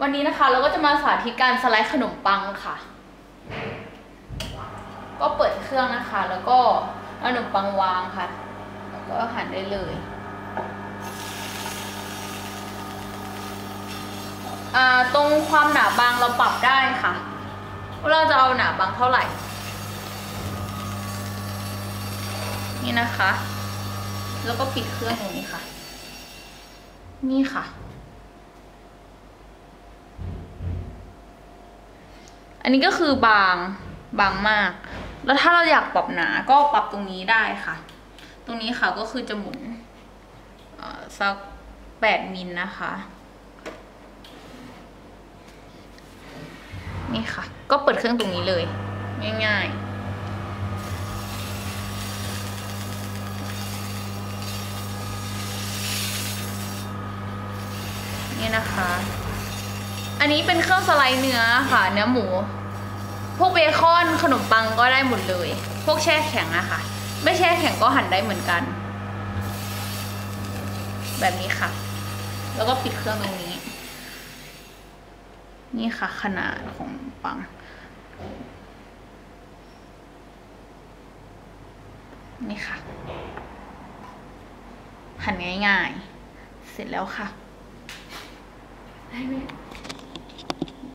วันนี้นะคะเราก็จะมาสาธิตการสไลด์ขนมปังค่ะ ก็เปิดเครื่องนะคะ แล้วก็เอาขนมปังวางค่ะ แล้วก็หั่นได้เลยอ่าตรงความหนาบางเราปรับได้ค่ะว่าเราจะเอาหนาบางเท่าไหร่ นี่นะคะ แล้วก็ปิดเครื่องตรงนี้ค่ะ นี่ค่ะ อันนี้ก็คือบางบางมาก แล้วถ้าเราอยากปรับหนาก็ปรับตรงนี้ได้ค่ะ ตรงนี้ค่ะก็คือจะหมุนเอ่อสักแปดมิลนะคะ นี่ค่ะ ก็เปิดเครื่องตรงนี้เลย ง่ายๆนี่นะคะ อันนี้เป็นเครื่องสไลด์เนื้อค่ะเนื้อหมู พวกเบคอนขนมปังก็ได้หมดเลย พวกแช่แข็งอะค่ะ ไม่แช่แข็งก็หั่นได้เหมือนกัน แบบนี้ค่ะ แล้วก็ปิดเครื่องตรงนี้ นี่ค่ะขนาดของปังนี่ค่ะ หั่นง่ายๆ เสร็จแล้วค่ะได้ไหม